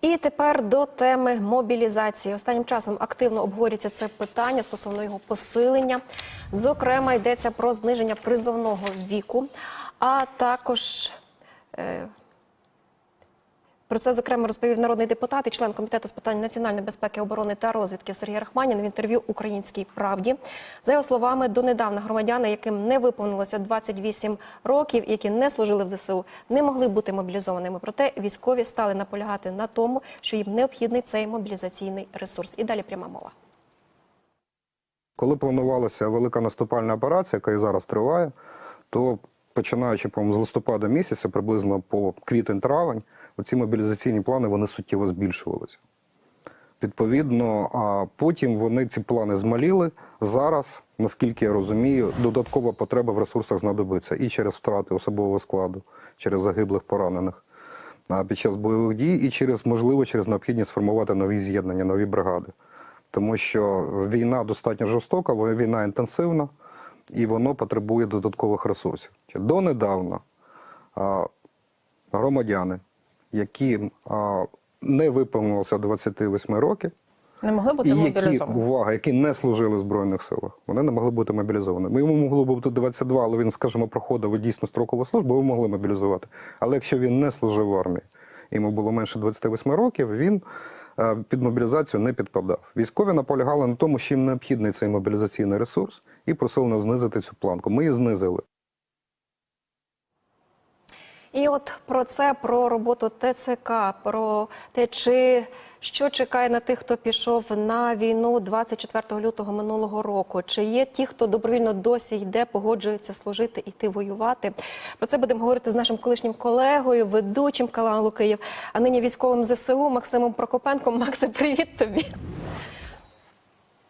І тепер до теми мобілізації. Останнім часом активно обговорюється це питання стосовно його посилення. Зокрема, йдеться про зниження призовного віку, а також е, про це зокрема розповів народний депутат і член комітету з питань національної безпеки, оборони та розвідки Сергій Рахманін в інтерв'ю Українській правді. За його словами, донедавна громадяни, яким не виповнилося 28 років, які не служили в ЗСУ, не могли бути мобілізованими. Проте військові стали наполягати на тому, що їм необхідний цей мобілізаційний ресурс. І далі пряма мова. Коли планувалася велика наступальна операція, яка і зараз триває, то починаючи по з листопада місяця, приблизно по квітень-травень, оці мобілізаційні плани вони суттєво збільшувалися. Відповідно, а потім вони ці плани змаліли. Зараз, наскільки я розумію, додаткова потреба в ресурсах знадобиться і через втрати особового складу, через загиблих поранених під час бойових дій, і через можливо через необхідність сформувати нові з'єднання, нові бригади. Тому що війна достатньо жорстока, війна інтенсивна, і воно потребує додаткових ресурсів. Донедавна громадяни, які а, не виповнилося 28 років, Не могли бути і які, увага, які не служили в Збройних силах, вони не могли бути мобілізованими. Йому могло бути 22, але він, скажімо, проходив дійсно строкову службу, ви могли мобілізувати. Але якщо він не служив в армії, йому було менше 28 років, він е, під мобілізацію не підпадав. Військові наполягали на тому, що їм необхідний цей мобілізаційний ресурс, і просили нас знизити цю планку. Ми її знизили. І от про це, про роботу ТЦК, про те, чи що чекає на тих, хто пішов на війну 24 лютого минулого року. Чи є ті, хто добровільно досі йде, погоджується служити, йти воювати? Про це будемо говорити з нашим колишнім колегою, ведучим каналу Київ, а нині військовим ЗСУ Максимом Прокопенком. Максе, привіт тобі.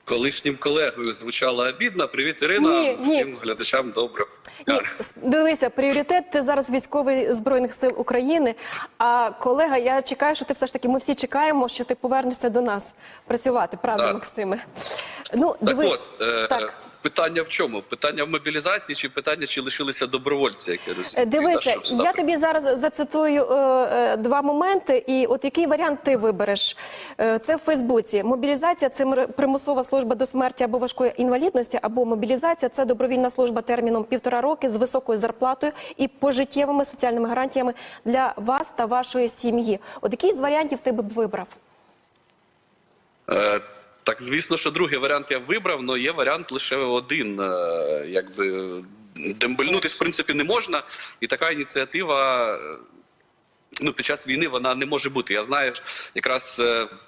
Колишнім колегою звучала обідно. Привіт, Ірина. Ні, ні. Всім глядачам добре. Ні, дивися, пріоритет ти зараз військовий збройних сил України. А колега, я чекаю, що ти все ж таки. Ми всі чекаємо, що ти повернешся до нас працювати. Правда, Так. Максиме? Ну Так дивись, от, е, так. Питання в чому? Питання в мобілізації чи питання, чи лишилися добровольці, як я Е, розумію? Дивися, Так, я тобі зараз зацитую е, е, два моменти, і от який варіант ти вибереш? Е, це в Фейсбуці. Мобілізація це примусова служба до смерті або важкої інвалідності, або мобілізація це добровільна служба терміном півтора роки з високою зарплатою і пожиттєвими соціальними гарантіями для вас та вашої сім'ї. От який з варіантів ти б вибрав? Е, Так, звісно, що другий варіант я вибрав, але є варіант лише один. е, Якби дембельнутись, в принципі, не можна, і така ініціатива е, ну, під час війни вона не може бути. Я знаю, якраз е, трошки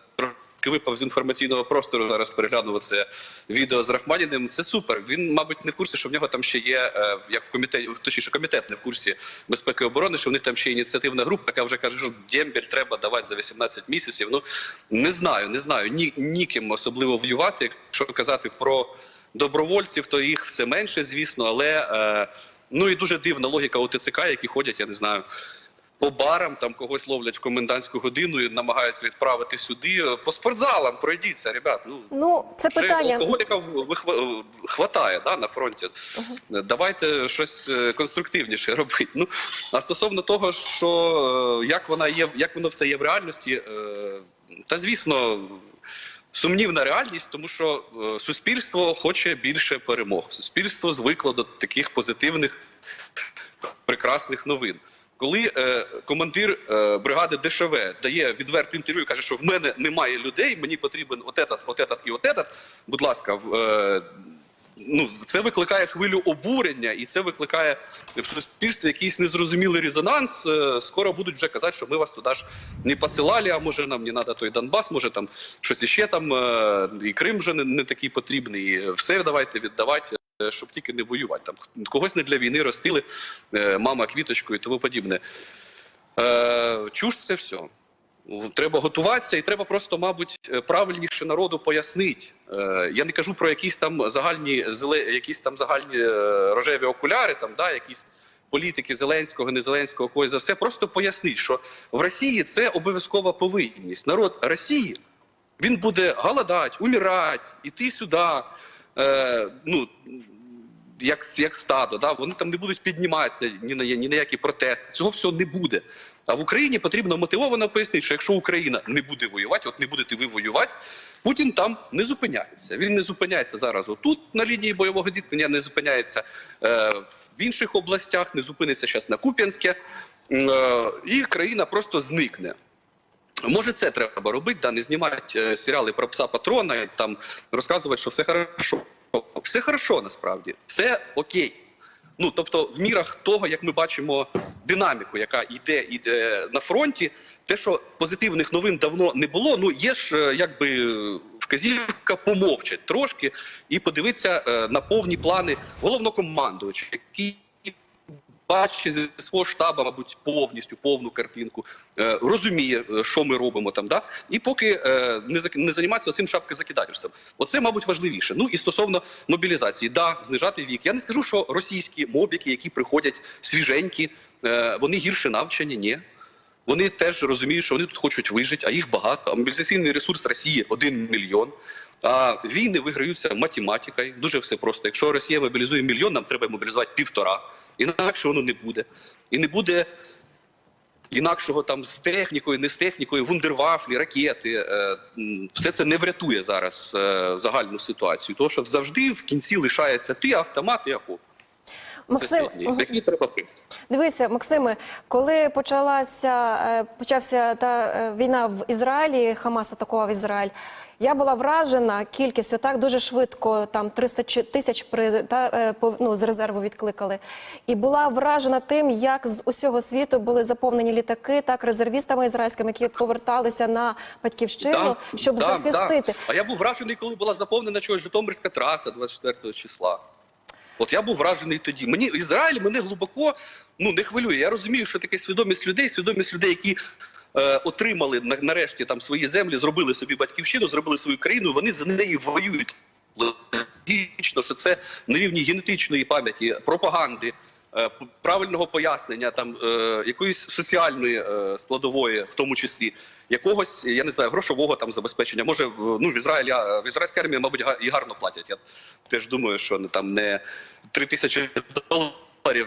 випав з інформаційного простору. Зараз переглянув це відео з Рахманіним. Це супер. Він, мабуть, не в курсі, що в нього там ще є, е, як в комітеті, точніше, комітет не в курсі безпеки і оборони, що в них там ще ініціативна група, яка вже каже, що дембель треба давати за 18 місяців. Ну не знаю, не знаю. Ні, ніким особливо воювати. Якщо казати про добровольців, то їх все менше, звісно, але е, ну і дуже дивна логіка у ТЦК, які ходять, я не знаю по барам, там когось ловлять в комендантську годину і намагаються відправити сюди. По спортзалам пройдіться, ребят. Ну Ну, це вже питання. алкоголіка вихва- хватає да, на фронті. Давайте щось е, конструктивніше робити. Ну а стосовно того, що е, як вона є, як воно все є в реальності, е, та звісно. Сумнівна реальність, тому що е, суспільство хоче більше перемог. Суспільство звикло до таких позитивних прекрасних новин. Коли е, командир е, бригади ДШВ дає відверте інтерв'ю, каже, що в мене немає людей, мені потрібен отетат, отетат і отетат. Будь ласка, в, е, ну це викликає хвилю обурення, і це викликає в суспільстві якийсь незрозумілий резонанс. Е, скоро будуть вже казати, що ми вас туди ж не посилали, а може нам не треба той Донбас, може там щось іще там, е, і Крим вже не, не такий потрібний. і Все давайте віддавати. Е, Щоб тільки не воювати, там когось не для війни ростили, е, мама квіточку і тому подібне. Е, чуж це все. Треба готуватися, і треба просто, мабуть, правильніше народу пояснити. Я не кажу про якісь там загальні якісь там загальні рожеві окуляри, там да, якісь політики Зеленського, не Зеленського, когось за все. Просто поясніть, що в Росії це обов'язкова повинність. Народ Росії він буде голодати, умирати, іти сюди. Е, ну, як, як стадо, да? вони там не будуть підніматися ні на, ні на які протести. Цього всього не буде. А в Україні потрібно мотивовано пояснити, що якщо Україна не буде воювати, от не будете ви воювати, Путін там не зупиняється. Він не зупиняється зараз отут на лінії бойового зіткнення, не зупиняється е, в інших областях, не зупиниться зараз на Куп'янське, е, і країна просто зникне. Може, це треба робити, да, не знімати е, серіали про пса патрона там розказувати, що все хорошо. Все хорошо насправді, все окей. Ну тобто, в мірах того, як ми бачимо динаміку, яка йде іде на фронті, те, що позитивних новин давно не було. Ну є ж е, якби вказівка помовчать трошки і подивитися е, на повні плани головнокомандувача, який бачить зі свого штабу, мабуть, повністю повну картинку, е, розуміє, е, що ми робимо там, да? і поки е, не займатися цим шапкозакидательством. Оце, мабуть, важливіше. Ну і стосовно мобілізації, да, знижати вік. Я не скажу, що російські мобіки, які приходять свіженькі, вони гірше навчені, ні. Вони теж розуміють, що вони тут хочуть вижити, а їх багато. А мобілізаційний ресурс Росії 1 мільйон. А війни виграються математикою. Дуже все просто. Якщо Росія мобілізує мільйон, нам треба мобілізувати півтора. Інакше воно не буде. І не буде інакшого там з технікою, не з технікою, вундервафлі, ракети. Е, Все це не врятує зараз е, загальну ситуацію. Тому що завжди в кінці лишається ти автомат і окоп. Максим, треба. Дивися, Максиме, коли почалася е, почався та війна в Ізраїлі, Хамас атакував Ізраїль. Я була вражена кількістю так дуже швидко. Там 300 чи- тисяч при та е, ну, з резерву відкликали. І була вражена тим, як з усього світу були заповнені літаки, так резервістами ізраїльськими, які поверталися на батьківщину, щоб да, захистити. Да. А я був вражений, коли була заповнена чогось Житомирська траса 24 числа. От я був вражений тоді. Мені Ізраїль мене глибоко ну не хвилює. Я розумію, що таке свідомість людей, свідомість людей, які отримали на- нарешті там свої землі, зробили собі батьківщину, зробили свою країну. Вони за неї воюють. Логічно, що це на рівні генетичної пам'яті, пропаганди. е, Правильного пояснення, там е, якоїсь соціальної е, складової, в тому числі якогось, я не знаю, грошового там забезпечення. Може, в ну в Ізраїлі в ізраїльській армії, мабуть, і гарно платять. Я теж думаю, що не там не 3 тисячі доларів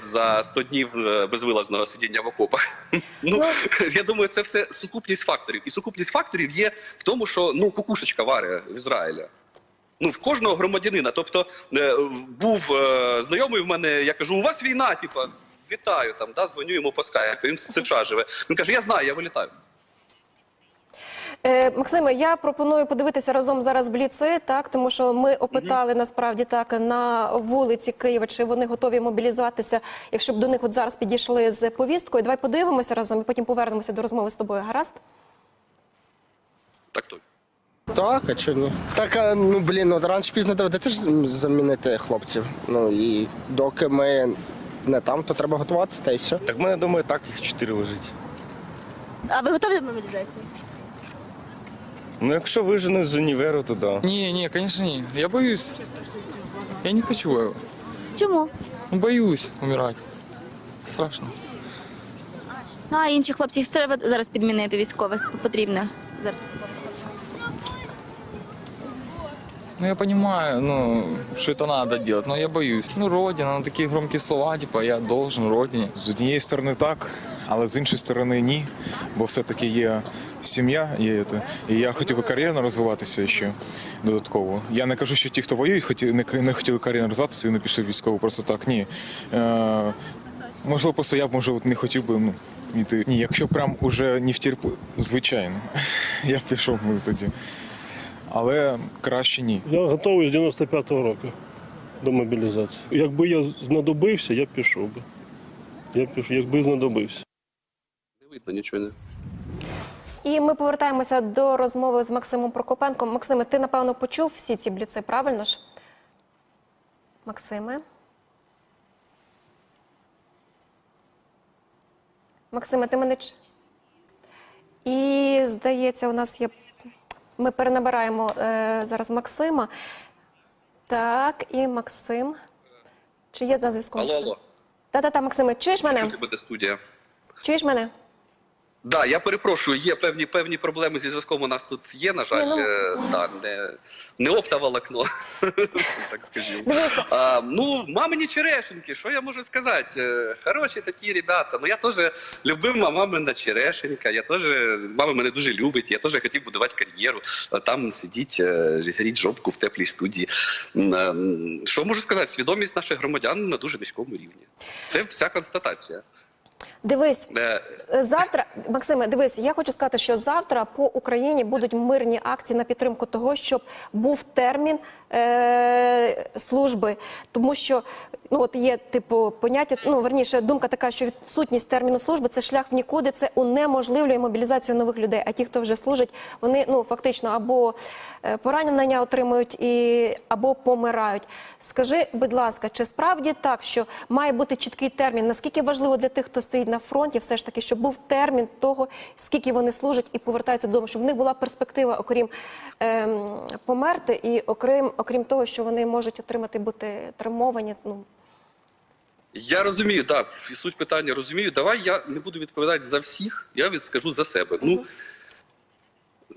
за 100 днів е, безвилазного сидіння в окопах. Ну я думаю, це все сукупність факторів. І сукупність факторів є в тому, що ну кукушечка варить в Ізраїля. Ну, в кожного громадянина. Тобто е, був е, знайомий в мене, я кажу, у вас війна, типа, вітаю там, да, дзвоню йому по скайпу, він в США живе. Він каже, я знаю, я вилітаю. Е, Максиме, я пропоную подивитися разом зараз бліци, так тому що ми опитали насправді так на вулиці Києва, чи вони готові мобілізуватися, якщо б до них от зараз підійшли з повісткою. Давай подивимося разом і потім повернемося до розмови з тобою. Гаразд? Так то. Так, а чого ні? Так, а, ну блін, ну рано чи пізно доведеться ж замінити хлопців. Ну і доки ми не там, то треба готуватися та й все. Так в мене думаю, так їх чотири лежить. А ви готові до мобілізації? Ну, якщо виженуть з універу, то да. Не, не, конечно не. Я боюсь. Я не хочу. Чому? Ну, Боюсь умирать. Страшно. Ну а інші хлопці їх треба зараз підмінити військових потрібно зараз. Ну, я понимаю, ну, что это надо делать, но я боюсь. Ну, родина, ну, такие громкие слова, типа, я должен родине. З однієї сторони так, але з іншої сторони ні. Бо все-таки є сім'я, є. І я хотів би кар'єрно розвиватися ще додатково. Я не кажу, що ті, хто воюють, хоті- не, не хотіли кар'єрно розвиватися, вони пішли в військову просто так. Ні. Е, можливо, просто я б може не хотів би ну, йти. Ні, якщо прям уже не втірпу, звичайно, я б пішов би тоді. Але краще ні. Я готовий з 95-го року до мобілізації. Якби я знадобився, я б пішов би. Я б пішов, якби знадобився. Не видно нічого не. І ми повертаємося до розмови з Максимом Прокопенком. Максиме, ти напевно почув всі ці бліци, правильно ж? Максиме. Максиме, ти мене. І здається, у нас є. Ми перенабираємо е, зараз Максима. Так, і Максим. Чи є на зв'язку? Алло, алло. Та-та-та, Максиме, чуєш мене? Чути буде студія. Чуєш мене? Да, я перепрошую, є певні певні проблеми зі зв'язком. У нас тут є, на жаль, ну- е, да, не, не оптоволокно, так скажімо. А, ну, мамині черешеньки, що я можу сказати? Е, Хороші такі ребята. Ну я теж любима мамина черешенька, я теж, мама мене дуже любить, я теж хотів будувати кар'єру, а там сидіть, е, гріть жопку в теплій студії. М, е, м, Що можу сказати? Свідомість наших громадян на дуже низькому рівні. Це вся констатація. Дивись, Е, Завтра, Максиме, дивись, я хочу сказати, що завтра по Україні будуть мирні акції на підтримку того, щоб був термін е- служби, тому що ну от є типу поняття, ну верніше, думка така, що відсутність терміну служби це шлях в нікуди, це унеможливлює мобілізацію нових людей. А ті, хто вже служить, вони ну фактично або е, поранення отримують і або помирають. Скажи, будь ласка, чи справді так, що має бути чіткий термін? Наскільки важливо для тих, хто стоїть на фронті, все ж таки, щоб був термін того, скільки вони служать і повертаються додому, щоб в них була перспектива, окрім ем, померти, і окрім, окрім того, що вони можуть отримати бути травмовані. Ну Я розумію, так, і суть питання розумію. Давай я не буду відповідати за всіх, я відскажу за себе. Ну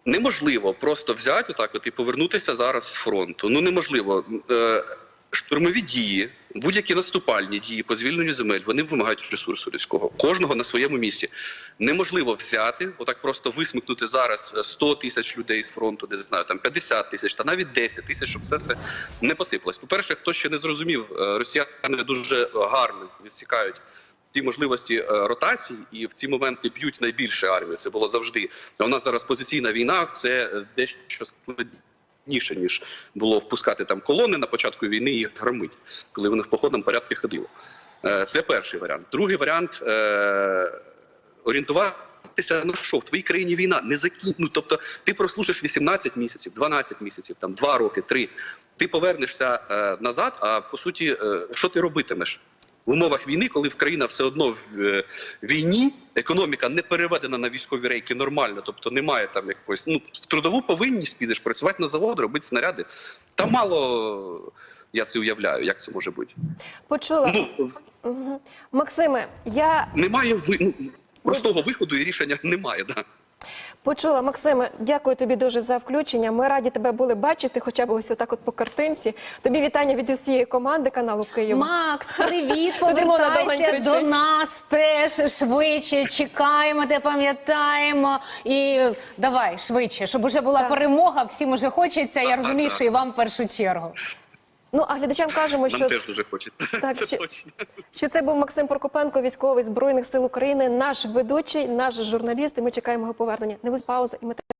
неможливо просто взяти отак от і повернутися зараз з фронту. Ну неможливо. Е, штурмові дії, будь-які наступальні дії по звільненню земель, вони вимагають ресурсу людського. Кожного на своєму місці. Неможливо взяти, отак просто висмикнути зараз е, 100 тисяч людей з фронту, не знаю, там 50 тисяч та навіть 10 тисяч, щоб це все не посипалось. По-перше, хто ще не зрозумів, е, росіяни дуже гарно відсікають ті можливості е, ротації, і в ці моменти б'ють найбільше армію. Це було завжди. А у нас зараз позиційна війна це е, дещо складніше, ніж було впускати там колони на початку війни і громить, коли вони в походному порядку ходили. Е, Це перший варіант. Другий варіант е, орієнтуватися на що в твоїй країні війна не закін... ну, Тобто ти прослужиш 18 місяців, 12 місяців, там 2 роки, 3. Ти повернешся е, назад. А по суті, що ти робитимеш? В умовах війни, коли країна все одно в е, війні, економіка не переведена на військові рейки нормально, тобто немає там якоїсь ну в трудову повинність підеш працювати на завод, робити снаряди. Та мало я це уявляю, як це може бути. почула Ну. Максиме. Я немає ви ну, простого виходу і рішення немає. Да. Почула, Максиме, дякую тобі дуже за включення. Ми раді тебе були бачити, хоча б ось отак от по картинці. Тобі вітання від усієї команди каналу Київ. Макс, привіт, повертайся до нас теж швидше. Чекаємо, те пам'ятаємо. І давай швидше, щоб уже була Так. перемога. Всім уже хочеться. Я розумію, що і вам в першу чергу. Ну а глядачам кажемо, Нам що, теж дуже хочеться. Так, це що- точно. що це був Максим Прокопенко, військовий збройних сил України, наш ведучий, наш журналіст. І ми чекаємо його повернення. Не будь пауза, і ми